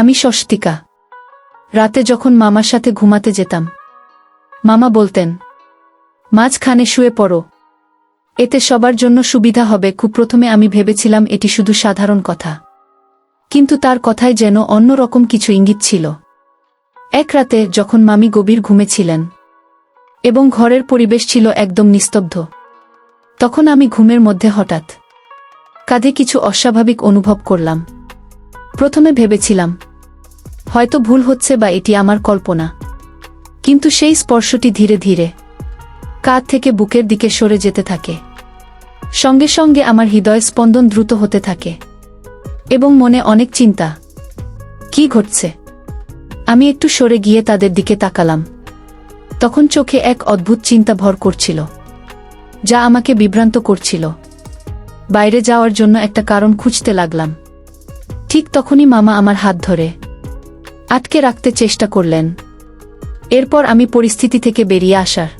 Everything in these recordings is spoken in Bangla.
আমি স্বস্তিকা রাতে যখন মামার সাথে ঘুমাতে যেতাম, মামা বলতেন, মাঝখানে শুয়ে পড়ো। এতে সবার জন্য সুবিধা হবে। খুব প্রথমে আমি ভেবেছিলাম এটি শুধু সাধারণ কথা। কিন্তু তার কথায় যেন অন্যরকম কিছু ইঙ্গিত ছিল। এক রাতে যখন মামি গভীর ঘুমেছিলেন এবং ঘরের পরিবেশ ছিল একদম নিস্তব্ধ, তখন আমি ঘুমের মধ্যে হঠাৎ কাঁধে কিছু অস্বাভাবিক অনুভব করলাম। প্রথমে ভেবেছিলাম হয়তো ভুল হচ্ছে বা এটি আমার কল্পনা। কিন্তু সেই স্পর্শটি ধীরে ধীরে কাঁধ থেকে বুকের দিকে সরে যেতে থাকে। সঙ্গে সঙ্গে আমার হৃদয় স্পন্দন দ্রুত হতে থাকে। এবং মনে অনেক চিন্তা, কি ঘটছে? আমি একটু সরে গিয়ে তাদের দিকে তাকালাম। তখন চোখে এক অদ্ভুত চিন্তা ভর করছিল, যা আমাকে বিভ্রান্ত করছিল। বাইরে যাওয়ার জন্য একটা কারণ খুঁজতে লাগলাম। ঠিক তখনই মামা আমার হাত ধরে আটকে রাখতে চেষ্টা করলেন। এরপর আমি পরিস্থিতি থেকে বেরিয়ে আসার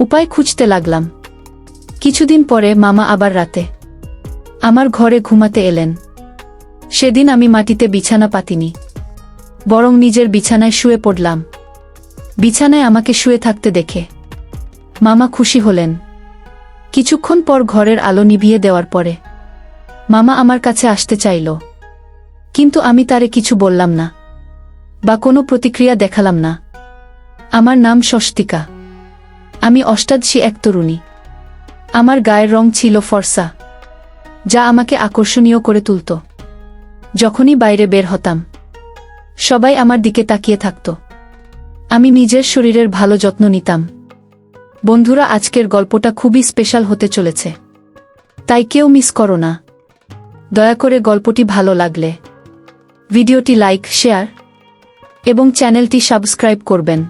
উপায় খুঁজতে লাগলাম। কিছুদিন পরে মামা আবার রাতে আমার ঘরে ঘুমাতে এলেন। সেদিন আমি মাটিতে বিছানা পাতিনি, বরং নিজের বিছানায় শুয়ে পড়লাম। বিছানায় আমাকে শুয়ে থাকতে দেখে মামা খুশি হলেন। কিছুক্ষণ পর ঘরের আলো নিভিয়ে দেওয়ার পরে মামা আমার কাছে আসতে চাইল, কিন্তু আমি তারে কিছু বললাম না। বা কোনো প্রতিক্রিয়া দেখালাম না। আমার নাম স্বস্তিকা। আমি অষ্টাদশী এক তরুণী। আমার গায়ের রং ছিল ফর্সা, যা আমাকে আকর্ষণীয় করে তুলত। যখনই বাইরে বের হতাম, সবাই আমার দিকে তাকিয়ে থাকত। আমি নিজের শরীরের ভালো যত্ন নিতাম। বন্ধুরা, আজকের গল্পটা খুবই স্পেশাল হতে চলেছে। তাই কেউ মিস করো না। দয়া করে গল্পটি ভালো লাগলে। ভিডিওটি লাইক, শেয়ার এবং চ্যানেলটি সাবস্ক্রাইব করবেন।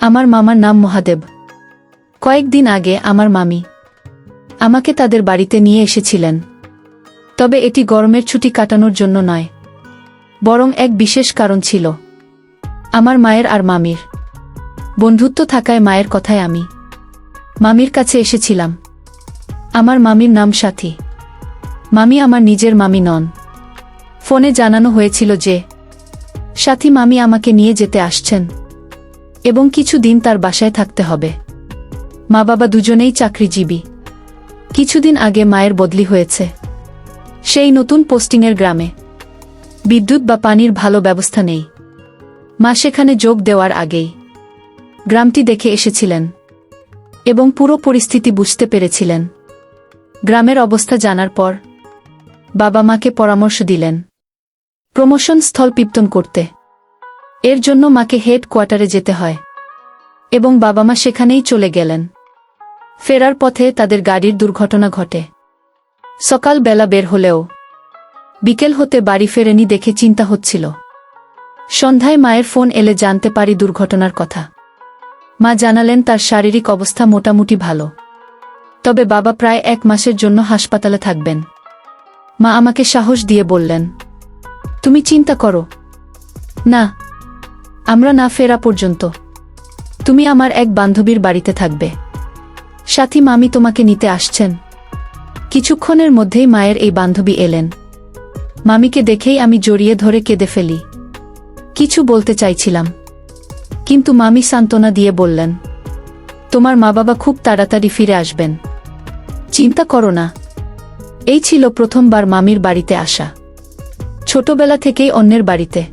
আমার মামার নাম মহাদেব। কয়েকদিন আগে আমার মামি আমাকে তাদের বাড়িতে নিয়ে এসেছিলেন। তবে এটি গরমের ছুটি কাটানোর জন্য নয়, বরং এক বিশেষ কারণ ছিল। আমার মায়ের আর মামির বন্ধুত্ব থাকায় মায়ের কথায় আমি মামির কাছে এসেছিলাম। আমার মামির নাম সাথী। মামি আমার নিজের মামি নন। ফোনে জানানো হয়েছিল যে সাথী মামি আমাকে নিয়ে যেতে আসছেন। এবং কিছু দিন তার বাসায় থাকতে হবে। মা বাবা দুজনেই চাকরিজীবী। কিছুদিন আগে মায়ের বদলি হয়েছে। সেই নতুন পোস্টিংয়ের গ্রামে। বিদ্যুৎ বা পানির ভালো ব্যবস্থা নেই। মা সেখানে যোগ দেওয়ার আগেই। গ্রামটি দেখে এসেছিলেন। এবং পুরো পরিস্থিতি বুঝতে পেরেছিলেন। গ্রামের অবস্থা জানার পর বাবা মাকে পরামর্শ দিলেন। প্রমোশন স্থল পিপ্তন করতে। এর জন্য মাকে হেড কোয়ার্টারে যেতে হয়। এবং বাবা মা সেখানেই চলে গেলেন। ফেরার পথে তাদের গাড়ির দুর্ঘটনা ঘটে। সকাল বেলা বের হলেও বিকেল হতে বাড়ি ফেরেনি দেখে চিন্তা হচ্ছিল। সন্ধ্যায় মায়ের ফোন এলে জানতে পারি দুর্ঘটনার কথা। মা জানালেন তার শারীরিক অবস্থা মোটামুটি ভালো। তবে বাবা প্রায় এক মাসের জন্য হাসপাতালে থাকবেন। মা আমাকে সাহস দিয়ে বললেন তুমি চিন্তা করো। না, আমরা না ফেরা পর্যন্ত। তুমি আমার এক বান্ধবীর বাড়িতে থাকবে। সাথী মামি তোমাকে নিতে আসছেন। কিছুক্ষণের মধ্যেই মায়ের এই বান্ধবী এলেন। মামিকে দেখেই আমি জড়িয়ে ধরে কেঁদে ফেলি। কিছু বলতে চাইছিলাম। কিন্তু মামি সান্ত্বনা দিয়ে বললেন, তোমার মা বাবা খুব তাড়াতাড়ি ফিরে আসবেন। চিন্তা করো না। এই ছিল প্রথমবার মামির বাড়িতে আসা। ছোটবেলা থেকেই অন্যের বাড়িতে।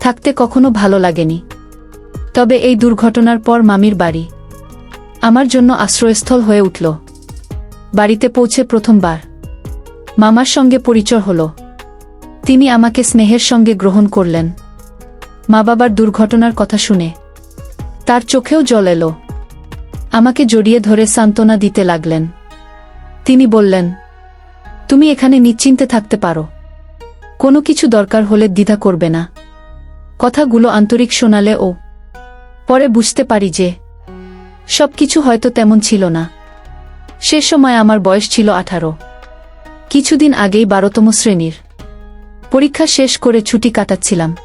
থাকতে কখনো ভালো লাগেনি। তবে এই দুর্ঘটনার পর মামির বাড়ি। আমার জন্য আশ্রয়স্থল হয়ে উঠল। বাড়িতে পৌঁছে প্রথমবার। মামার সঙ্গে পরিচয় হল। তিনি আমাকে স্নেহের সঙ্গে গ্রহণ করলেন। মা বাবার দুর্ঘটনার কথা শুনে। তার চোখেও জল এলো। আমাকে জড়িয়ে ধরে সান্ত্বনা দিতে লাগলেন। তিনি বললেন, তুমি এখানে নিশ্চিন্তে থাকতে পারো। কোনো কিছু দরকার হলে দ্বিধা করবে না। কথাগুলো আন্তরিক শোনালে ও পরে বুঝতে পারি যে সব কিছু হয়তো তেমন ছিল না। সে সময় আমার বয়স ছিল আঠারো। কিছুদিন আগেই বারোতম শ্রেণির। পরীক্ষা শেষ করে ছুটি কাটাচ্ছিলাম।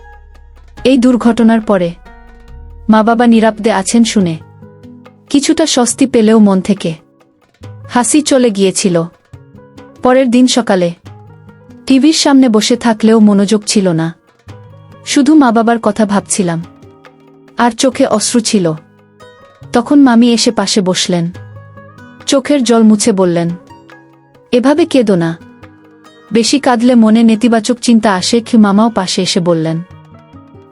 এই দুর্ঘটনার পরে মা বাবা নিরাপদে আছেন শুনে কিছুটা স্বস্তি পেলেও মন থেকে হাসি চলে গিয়েছিল। পরের দিন সকালে টিভির সামনে বসে থাকলেও মনোযোগ ছিল না। শুধু মা বাবার কথা ভাবছিলাম। আর চোখে অশ্রু ছিল। তখন মামি এসে পাশে বসলেন। চোখের জল মুছে বললেন, এভাবে কেঁদো না। বেশি কাঁদলে মনে নেতিবাচক চিন্তা আসে কি মামাও পাশে এসে বললেন,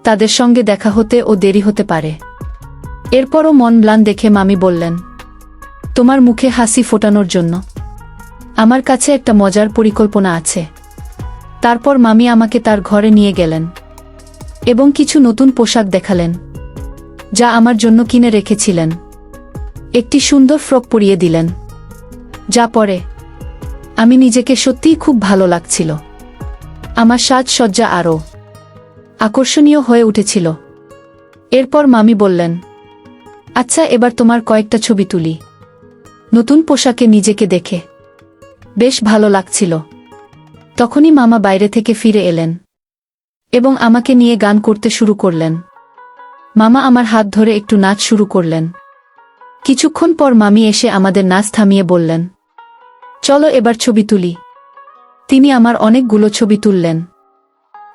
তাদের সঙ্গে দেখা হতে ও দেরি হতে পারে। এরপরও মন ম্লান দেখে মামি বললেন, তোমার মুখে হাসি ফোটানোর জন্য। আমার কাছে একটা মজার পরিকল্পনা আছে। তারপর মামি আমাকে তার ঘরে নিয়ে গেলেন। এবং কিছু নতুন পোশাক দেখালেন, যা আমার জন্য কিনে রেখেছিলেন। একটি সুন্দর ফ্রক পরিয়ে দিলেন, যা পরে আমি নিজেকে সত্যিই খুব ভালো লাগছিল। আমার সাজসজ্জা আরও আকর্ষণীয় হয়ে উঠেছিল। এরপর মামি বললেন আচ্ছা এবার তোমার কয়েকটা ছবি তুলি। নতুন পোশাকে নিজেকে দেখে বেশ ভালো লাগছিল। তখনই মামা বাইরে থেকে ফিরে এলেন এবং আমাকে নিয়ে গান করতে শুরু করলেন। মামা আমার হাত ধরে একটু নাচ শুরু করলেন। কিছুক্ষণ পর মামি এসে আমাদের নাচ থামিয়ে বললেন, চলো এবার ছবি তুলি। তিনি আমার অনেকগুলো ছবি তুললেন।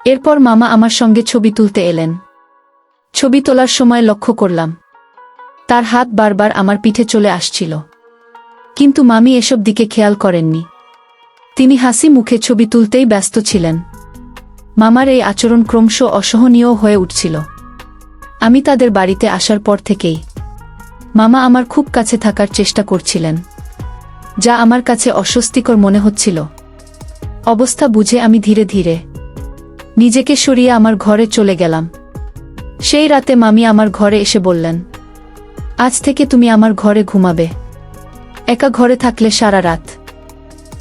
এরপর মামা আমার সঙ্গে ছবি তুলতে এলেন। ছবি তোলার সময় লক্ষ্য করলাম, তার হাত বারবার আমার পিঠে চলে আসছিল। কিন্তু মামি এসব দিকে খেয়াল করেননি। তিনি হাসি মুখে ছবি তুলতেই ব্যস্ত ছিলেন। মামার এই আচরণ ক্রমশ অসহনীয় হয়ে উঠছিল। আমি তাদের বাড়িতে আসার পর থেকেই। মামা আমার খুব কাছে থাকার চেষ্টা করছিলেন। যা আমার কাছে অস্বস্তিকর মনে হচ্ছিল। অবস্থা বুঝে আমি ধীরে ধীরে নিজেকে সরিয়ে আমার ঘরে চলে গেলাম। সেই রাতে মামি আমার ঘরে এসে বললেন, আজ থেকে তুমি আমার ঘরে ঘুমাবে। একা ঘরে থাকলে সারা রাত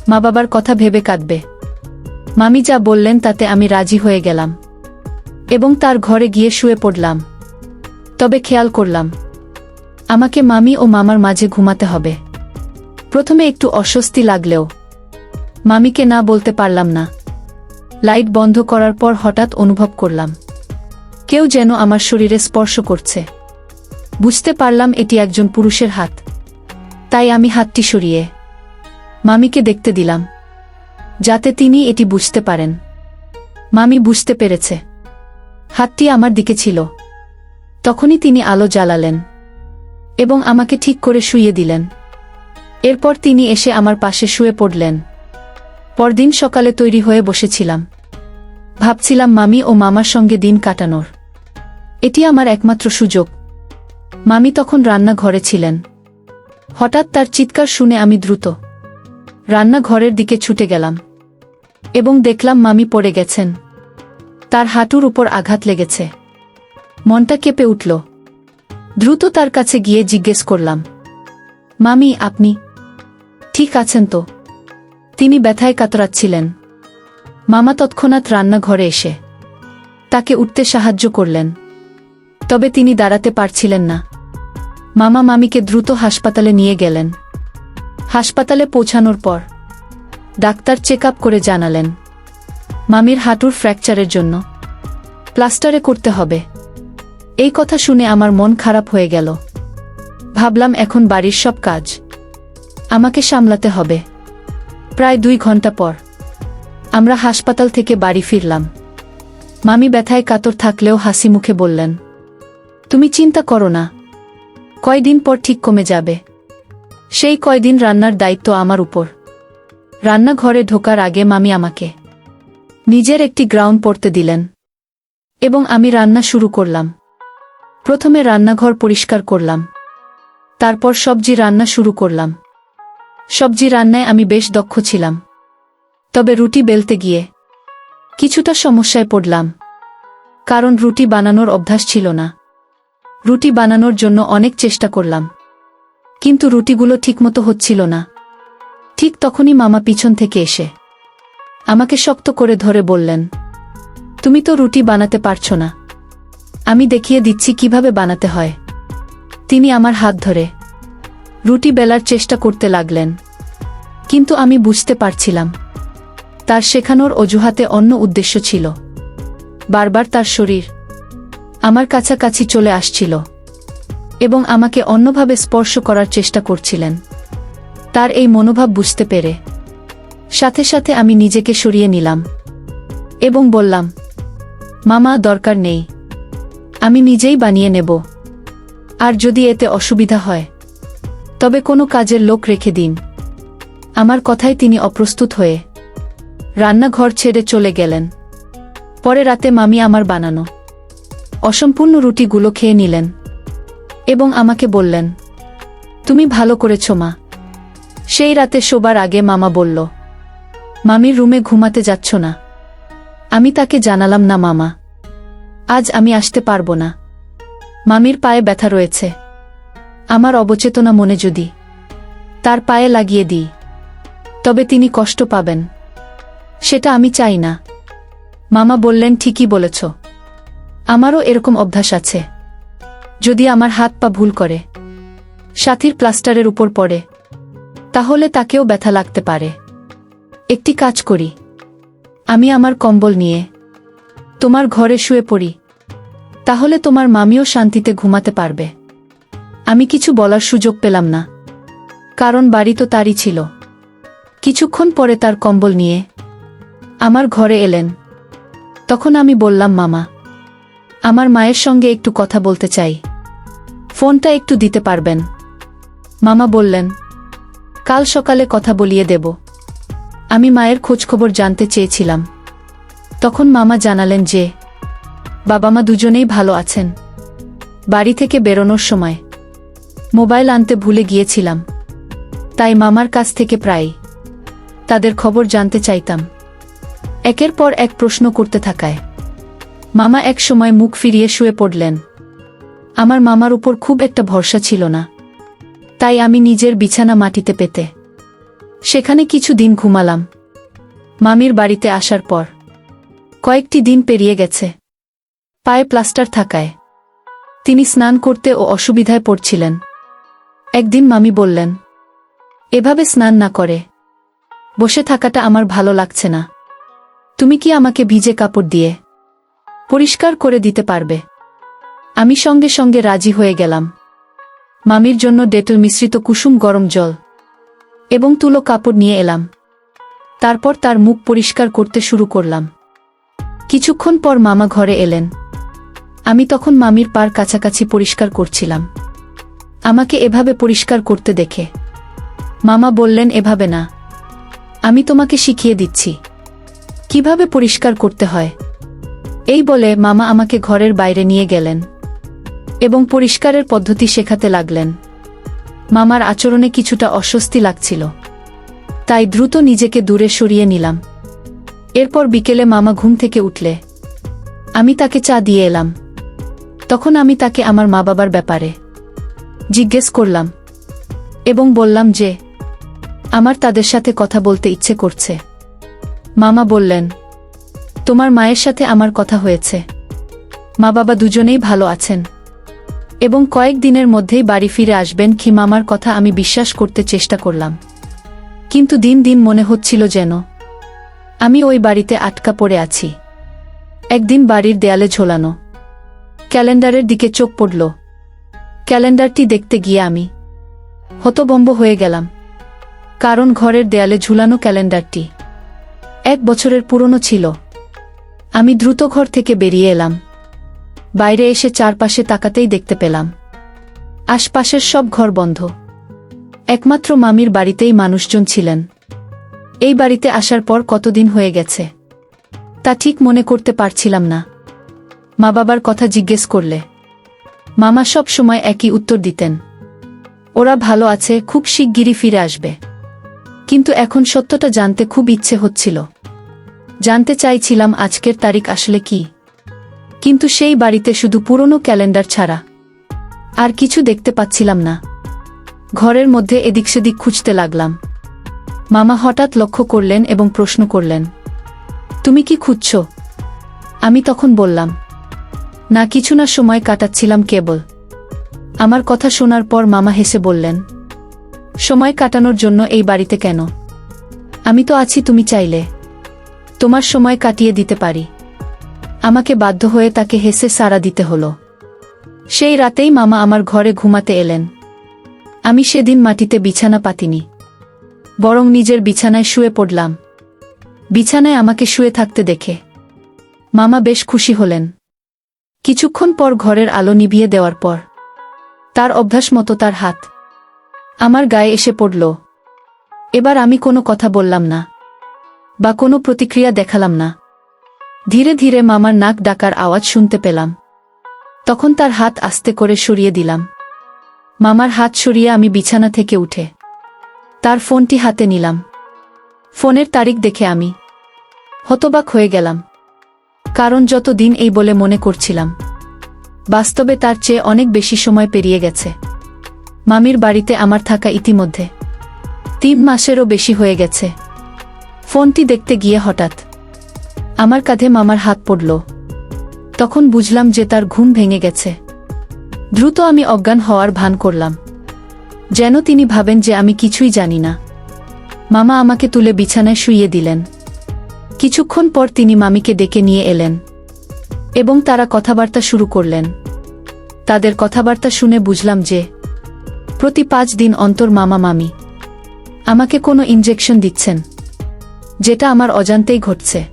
মা বাবার কথা ভেবে কাঁদবে। মামি যা বললেন তাতে আমি রাজি হয়ে গেলাম। এবং তার ঘরে গিয়ে শুয়ে পড়লাম। তবে খেয়াল করলাম, আমাকে মামি ও মামার মাঝে ঘুমাতে হবে। প্রথমে একটু অস্বস্তি লাগলেও, মামিকে না বলতে পারলাম না। লাইট বন্ধ করার পর হঠাৎ অনুভব করলাম, কেউ যেন আমার শরীরে স্পর্শ করছে। বুঝতে পারলাম এটি একজন পুরুষের হাত, তাই আমি হাতটি সরিয়ে মামিকে দেখতে দিলাম। যাতে তিনি এটি বুঝতে পারেন। মামি বুঝতে পেরেছে। হাতটি আমার দিকে ছিল। তখনই তিনি আলো জ্বালালেন এবং আমাকে ঠিক করে শুইয়ে দিলেন। এরপর তিনি এসে আমার পাশে শুয়ে পড়লেন। পরদিন সকালে তৈরি হয়ে বসেছিলাম। ভাবছিলাম মামি ও মামার সঙ্গে দিন কাটানোর। এটি আমার একমাত্র সুযোগ। মামি তখন রান্নাঘরে ছিলেন। হঠাৎ তার চিৎকার শুনে আমি দ্রুত রান্নাঘরের দিকে ছুটে গেলাম। এবং দেখলাম মামি পড়ে গেছেন। তার হাঁটুর উপর আঘাত লেগেছে। মনটা কেঁপে উঠল। দ্রুত তার কাছে গিয়ে জিজ্ঞেস করলাম, মামি, আপনি? ঠিক আছেন তো। তিনি ব্যথায় কাতরাচ্ছিলেন। মামা তৎক্ষণাৎ রান্নাঘরে এসে তাকে উঠতে সাহায্য করলেন। তবে তিনি দাঁড়াতে পারছিলেন না। মামা মামিকে দ্রুত হাসপাতালে নিয়ে গেলেন। হাসপাতালে পৌঁছানোর পর, ডাক্তার চেক করে জানালেন, মামির হাঁটুর ফ্র্যাকচারের জন্য প্লাস্টারে করতে হবে। এই কথা শুনে আমার মন খারাপ হয়ে গেল। ভাবলাম, এখন বাড়ির সব কাজ আমাকে সামলাতে হবে। প্রায় দুই ঘণ্টা পর, আমরা হাসপাতাল থেকে বাড়ি ফিরলাম। মামি ব্যথায় কাতর থাকলেও হাসি মুখে বললেন, তুমি চিন্তা করো না, কয়দিন পর ঠিক কমে যাবে। সেই কয়দিন রান্নার দায়িত্ব আমার উপর। রান্নাঘরে ঢোকার আগে মামি আমাকে নিজের একটি গ্রাউন্ড পড়তে দিলেন এবং আমি রান্না শুরু করলাম। প্রথমে রান্নাঘর পরিষ্কার করলাম। তারপর সবজি রান্না শুরু করলাম। সবজি রান্নায় আমি বেশ দক্ষ ছিলাম। তবে রুটি বেলতে গিয়ে কিছুটা সমস্যায় পড়লাম। কারণ রুটি বানানোর অভ্যাস ছিল না। রুটি বানানোর জন্য অনেক চেষ্টা করলাম। কিন্তু রুটিগুলো ঠিকমতো হচ্ছিল না। ঠিক তখনই মামা পিছন থেকে এসে আমাকে শক্ত করে ধরে বললেন, তুমি তো রুটি বানাতে পারছ না। আমি দেখিয়ে দিচ্ছি কীভাবে বানাতে হয়। তিনি আমার হাত ধরে রুটি বেলার চেষ্টা করতে লাগলেন, কিন্তু আমি বুঝতে পারছিলাম তার শেখানোর অজুহাতে অন্য উদ্দেশ্য ছিল। বারবার তার শরীর আমার কাছাকাছি চলে আসছিল। এবং আমাকে অন্যভাবে স্পর্শ করার চেষ্টা করছিলেন। তার এই মনোভাব বুঝতে পেরে। সাথে সাথে আমি নিজেকে সরিয়ে নিলাম। এবং বললাম, মামা, দরকার নেই। আমি নিজেই বানিয়ে নেব। আর যদি এতে অসুবিধা হয়, তবে কোনো কাজের লোক রেখে দিন। আমার কথায় তিনি অপ্রস্তুত হয়ে রান্নাঘর ছেড়ে চলে গেলেন। পরে রাতে মামি আমার বানানো অসম্পূর্ণ রুটিগুলো খেয়ে নিলেন। এবং আমাকে বললেন, তুমি ভালো করেছ, মা। সেই রাতে শোবার আগে মামা বলল, মামির রুমে ঘুমাতে যাচ্ছ না। আমি তাকে জানালাম, না, মামা। আজ আমি আসতে পারব না। মামির পায়ে ব্যথা রয়েছে। আমার অবচেতনা মনে যদি, তার পায়ে লাগিয়ে দিই। তবে তিনি কষ্ট পাবেন। সেটা আমি চাই না। মামা বললেন, ঠিকই বলেছ। আমারও এরকম অভ্যাস আছে। যদি আমার হাত পা ভুল করে, সাথীর প্লাস্টারের উপর পড়ে, তাহলে তাকেও ব্যথা লাগতে পারে। একটি কাজ করি। আমি আমার কম্বল নিয়ে তোমার ঘরে শুয়ে পড়ি। তাহলে তোমার মামিও শান্তিতে ঘুমাতে পারবে। আমি কিছু বলার সুযোগ পেলাম না। কারণ বাড়ি তো তারই ছিল। কিছুক্ষণ পরে তার কম্বল নিয়ে আমার ঘরে এলেন। তখন আমি বললাম, মামা আমার মায়ের সঙ্গে একটু কথা বলতে চাই। ফোনটা একটু দিতে পারবেন। মামা বললেন, কাল সকালে কথা বলিয়ে দেব। আমি মায়ের খোঁজখবর জানতে চেয়েছিলাম। তখন মামা জানালেন যে, বাবা মা দুজনেই ভালো আছেন। বাড়ি থেকে বেরোনোর সময় মোবাইল আনতে ভুলে গিয়েছিলাম। তাই মামার কাছ থেকে প্রায় তাদের খবর জানতে চাইতাম। একের পর এক প্রশ্ন করতে থাকায় মামা এক সময় মুখ ফিরিয়ে শুয়ে পড়লেন। আমার মামার উপর খুব একটা ভরসা ছিল না। তাই আমি নিজের বিছানা মাটিতে পেতে। সেখানে কিছু দিন ঘুমালাম। মামির বাড়িতে আসার পর। কয়েকটি দিন পেরিয়ে গেছে। পায়ে প্লাস্টার থাকায়। তিনি স্নান করতে ও অসুবিধায় পড়ছিলেন। একদিন মামি বললেন, এভাবে স্নান না করে। বসে থাকাটা আমার ভালো লাগছে না। তুমি কি আমাকে ভিজে কাপড় দিয়ে পরিষ্কার করে দিতে পারবে। আমি সঙ্গে সঙ্গে রাজি হয়ে গেলাম। মামির জন্য ডেটল মিশ্রিত কুসুম গরম জল এবং তুলো কাপড় নিয়ে এলাম। তারপর তার মুখ পরিষ্কার করতে শুরু করলাম। কিছুক্ষণ পর মামা ঘরে এলেন। আমি তখন মামির পার কাছাকাছি পরিষ্কার করছিলাম। আমাকে এভাবে পরিষ্কার করতে দেখে। মামা বললেন, এভাবে না। আমি তোমাকে শিখিয়ে দিচ্ছি। কীভাবে পরিষ্কার করতে হয়? এই বলে মামা আমাকে ঘরের বাইরে নিয়ে গেলেন এবং পরিষ্কারের পদ্ধতি শেখাতে লাগলেন। মামার আচরণে কিছুটা অস্বস্তি লাগছিল। তাই দ্রুত নিজেকে দূরে সরিয়ে নিলাম। এরপর বিকেলে মামা ঘুম থেকে উঠলে। আমি তাকে চা দিয়ে এলাম। তখন আমি তাকে আমার মা বাবার ব্যাপারে জিজ্ঞেস করলাম এবং বললাম যে, আমার তাদের সাথে কথা বলতে ইচ্ছে করছে। মামা বললেন তোমার মায়ের সাথে আমার কথা হয়েছে। মা বাবা দুজনেই ভালো আছেন। এবং কয়েক দিনের মধ্যেই বাড়ি ফিরে আসবেন কি মামার কথা আমি বিশ্বাস করতে চেষ্টা করলাম। কিন্তু দিন দিন মনে হচ্ছিল যেন আমি ওই বাড়িতে আটকা পড়ে আছি। একদিন বাড়ির দেয়ালে ঝোলানো। ক্যালেন্ডারের দিকে চোখ পড়ল। ক্যালেন্ডারটি দেখতে গিয়ে আমি হতবম্ব হয়ে গেলাম। কারণ ঘরের দেয়ালে ঝুলানো ক্যালেন্ডারটি এক বছরের পুরনো ছিল। আমি দ্রুত ঘর থেকে বেরিয়ে এলাম। বাইরে এসে চারপাশে তাকাতেই দেখতে পেলাম। আশপাশের সব ঘর বন্ধ। একমাত্র মামির বাড়িতেই মানুষজন ছিলেন। এই বাড়িতে আসার পর কতদিন হয়ে গেছে, তা ঠিক মনে করতে পারছিলাম না। মা বাবার কথা জিজ্ঞেস করলে। মামা সব সময় একই উত্তর দিতেন। ওরা ভালো আছে, খুব শিগগিরই ফিরে আসবে। কিন্তু এখন সত্যটা জানতে খুব ইচ্ছে হচ্ছিল। জানতে চাইছিলাম আজকের তারিখ আসলে কি। কিন্তু সেই বাড়িতে শুধু পুরনো ক্যালেন্ডার ছাড়া আর কিছু দেখতে পাচ্ছিলাম না। ঘরের মধ্যে এদিক সেদিক খুঁজতে লাগলাম। মামা হঠাৎ লক্ষ্য করলেন এবং প্রশ্ন করলেন, তুমি কি খুঁজছ? আমি তখন বললাম, না, কিছু না, সময় কাটাচ্ছিলাম কেবল। আমার কথা শোনার পর মামা হেসে বললেন, সময় কাটানোর জন্য এই বাড়িতে কেন? আমি তো আছি, তুমি চাইলে। তোমার সময় কাটিয়ে দিতে পারি। আমাকে বাধ্য হয়ে তাকে হেসে সাড়া দিতে হলো। সেই রাতেই মামা আমার ঘরে ঘুমাতে এলেন। আমি সেদিন মাটিতে বিছানা পাতিনি। বরং নিজের বিছানায় শুয়ে পড়লাম। বিছানায় আমাকে শুয়ে থাকতে দেখে। মামা বেশ খুশি হলেন। কিছুক্ষণ পর ঘরের আলো নিভিয়ে দেওয়ার পর। তার অভ্যাস মতো তার হাত। আমার গায়ে এসে পড়ল। এবার আমি কোনো কথা বললাম না। বা কোনো প্রতিক্রিয়া দেখালাম না। ধীরে ধীরে মামার নাক ডাকার আওয়াজ শুনতে পেলাম। তখন তার হাত আস্তে করে সরিয়ে দিলাম। মামার হাত সরিয়ে আমি বিছানা থেকে উঠে তার ফোনটি হাতে নিলাম। ফোনের তারিখ দেখে আমি হতবাক হয়ে গেলাম। কারণ যত দিন এই বলে মনে করছিলাম, বাস্তবে তার চেয়ে অনেক বেশি সময় পেরিয়ে গেছে। মামির বাড়িতে আমার থাকা ইতিমধ্যে তিন মাসেরও বেশি হয়ে গেছে। ফোনটি দেখতে গিয়ে হঠাৎ আমার কাঁধে মামার হাত পড়ল। তখন বুঝলাম যে তার ঘুম ভেঙে গেছে। দ্রুত আমি অজ্ঞান হওয়ার ভান করলাম। যেন তিনি ভাবেন যে আমি কিছুই জানি না। মামা আমাকে তুলে বিছানায় শুইয়ে দিলেন। কিছুক্ষণ পর তিনি মামিকে ডেকে নিয়ে এলেন এবং তারা কথাবার্তা শুরু করলেন। তাদের কথাবার্তা শুনে বুঝলাম যে প্রতি পাঁচ দিন অন্তর মামা মামি আমাকে কোনো ইনজেকশন দিচ্ছেন। যেটা আমার অজান্তেই ঘটছে।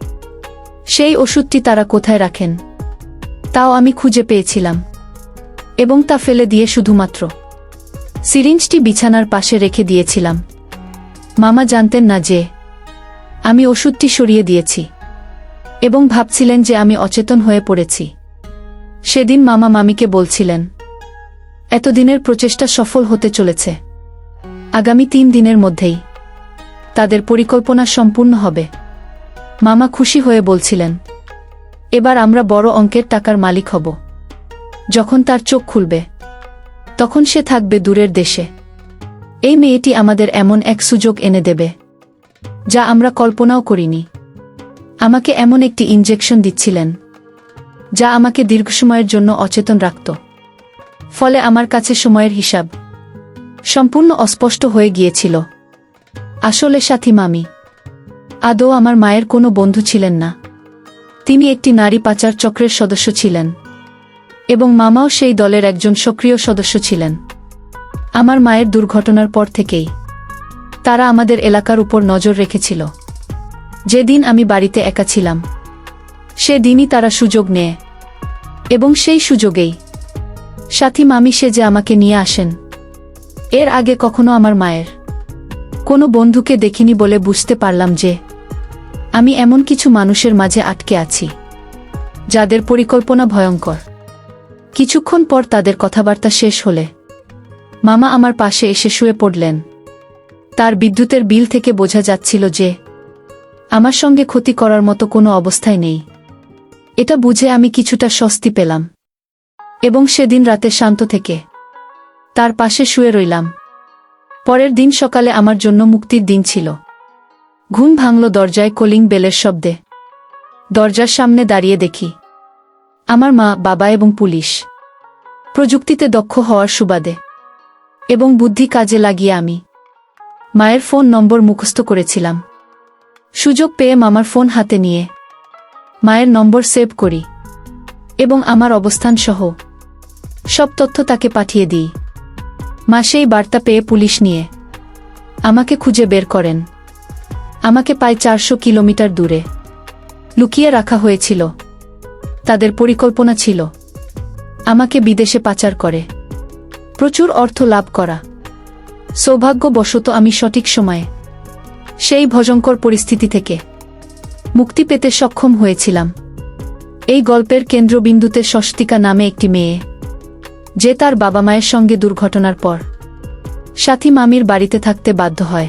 সেই ওষুধটি তারা কোথায় রাখেন? তাও আমি খুঁজে পেয়েছিলাম। এবং তা ফেলে দিয়ে শুধুমাত্র সিরিঞ্জটি বিছানার পাশে রেখে দিয়েছিলাম। মামা জানতেন না যে আমি ওষুধটি সরিয়ে দিয়েছি এবং ভাবছিলেন যে আমি অচেতন হয়ে পড়েছি। সেদিন মামা মামিকে বলছিলেন, এতদিনের প্রচেষ্টা সফল হতে চলেছে। আগামী তিন দিনের মধ্যেই তাদের পরিকল্পনা সম্পূর্ণ হবে। মামা খুশি হয়ে বলছিলেন, এবার আমরা বড় অঙ্কের টাকার মালিক হব। যখন তার চোখ খুলবে, তখন সে থাকবে দূরের দেশে। এই মেয়েটি আমাদের এমন এক সুযোগ এনে দেবে, যা আমরা কল্পনাও করিনি। আমাকে এমন একটি ইনজেকশন দিচ্ছিলেন, যা আমাকে দীর্ঘ সময়ের জন্য অচেতন রাখত। ফলে আমার কাছে সময়ের হিসাব সম্পূর্ণ অস্পষ্ট হয়ে গিয়েছিল। আসলে সাথী মামি, আদৌ আমার মায়ের কোনো বন্ধু ছিলেন না। তিনি একটি নারী পাচার চক্রের সদস্য ছিলেন এবং মামাও সেই দলের একজন সক্রিয় সদস্য ছিলেন। আমার মায়ের দুর্ঘটনার পর থেকেই তারা আমাদের এলাকার উপর নজর রেখেছিল। যেদিন আমি বাড়িতে একা ছিলাম, সেদিনই তারা সুযোগ নেয় এবং সেই সুযোগেই সাথী মামি সে যে আমাকে নিয়ে আসেন, এর আগে কখনো আমার মায়ের কোনো বন্ধুকে দেখিনি বলে বুঝতে পারলাম যে, আমি এমন কিছু মানুষের মাঝে আটকে আছি, যাদের পরিকল্পনা ভয়ঙ্কর। কিছুক্ষণ পর তাদের কথাবার্তা শেষ হলে, মামা আমার পাশে এসে শুয়ে পড়লেন। তার বিদ্যুতের বিল থেকে বোঝা যাচ্ছিল যে, আমার সঙ্গে ক্ষতি করার মতো কোনো অবস্থায় নেই। এটা বুঝে আমি কিছুটা স্বস্তি পেলাম। এবং সেদিন রাতে শান্ত থেকে, তার পাশে শুয়ে রইলাম। পরের দিন সকালে আমার জন্য মুক্তির দিন ছিল। ঘুম ভাঙল দরজায় কলিং বেলের শব্দে। দরজার সামনে দাঁড়িয়ে দেখি। আমার মা, বাবা এবং পুলিশ। প্রযুক্তিতে দক্ষ হওয়ার সুবাদে। এবং বুদ্ধি কাজে লাগিয়ে আমি। মায়ের ফোন নম্বর মুখস্থ করেছিলাম। সুযোগ পেয়ে মামার ফোন হাতে নিয়ে। মায়ের নম্বর সেভ করি। এবং আমার অবস্থান সহ। সব তথ্য তাকে পাঠিয়ে দিই। মা সেই বার্তা পেয়ে পুলিশ নিয়ে আমাকে খুঁজে বের করেন। আমাকে প্রায় চারশো কিলোমিটার দূরে। লুকিয়ে রাখা হয়েছিল। তাদের পরিকল্পনা ছিল। আমাকে বিদেশে পাচার করে। প্রচুর অর্থ লাভ করা। সৌভাগ্যবশত আমি সঠিক সময়ে সেই ভজঙ্কর পরিস্থিতি থেকে মুক্তি পেতে সক্ষম হয়েছিলাম। এই গল্পের কেন্দ্রবিন্দুতে স্বস্তিকা নামে একটি মেয়ে যে তার বাবা মায়ের সঙ্গে দুর্ঘটনার পর। সাথী মামির বাড়িতে থাকতে বাধ্য হয়।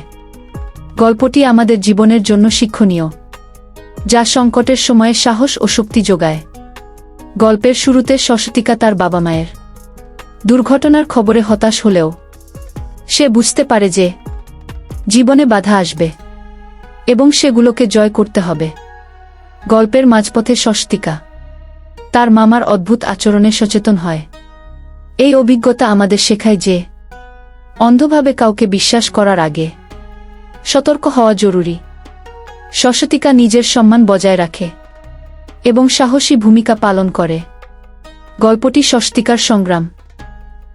গল্পটি আমাদের জীবনের জন্য শিক্ষণীয়, যা সংকটের সময়ে সাহস ও শক্তি যোগায়। গল্পের শুরুতে সশতিকা তার বাবা মায়ের। দুর্ঘটনার খবরে হতাশ হলেও, সে বুঝতে পারে যে, জীবনে বাধা আসবে, এবং সেগুলোকে জয় করতে হবে। গল্পের মাঝপথে সস্তিকা তার মামার অদ্ভুত আচরণে সচেতন হয়। এই অভিজ্ঞতা আমাদের শেখায় যে, অন্ধভাবে কাউকে বিশ্বাস করার আগে সতর্ক হওয়া জরুরি। সশতিকা নিজের সম্মান বজায় রাখে এবং সাহসী ভূমিকা পালন করে। গল্পটি স্বস্তিকার সংগ্রাম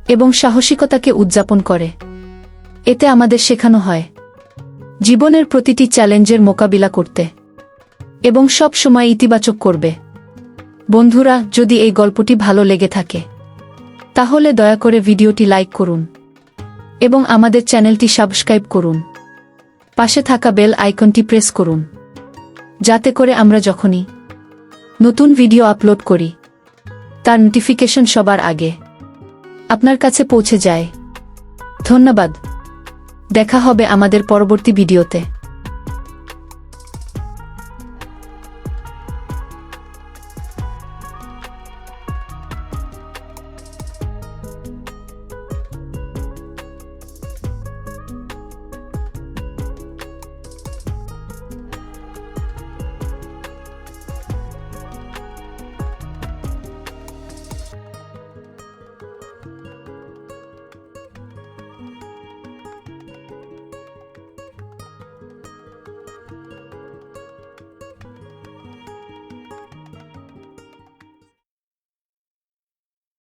এবং সাহসিকতাকে উদযাপন করে। এতে আমাদের শেখানো হয় জীবনের প্রতিটি চ্যালেঞ্জের মোকাবিলা করতে এবং সব সময় ইতিবাচক করবে। বন্ধুরা, যদি এই গল্পটি ভালো লেগে থাকে তাহলে দয়া করে ভিডিওটি লাইক করুন এবং আমাদের চ্যানেলটি সাবস্ক্রাইব করুন। পাশে থাকা বেল আইকনটি প্রেস করুন। যাতে করে আমরা যখনই নতুন ভিডিও আপলোড করি, তার নোটিফিকেশন সবার আগে আপনার কাছে পৌঁছে যায়। ধন্যবাদ। দেখা হবে আমাদের পরবর্তী ভিডিওতে।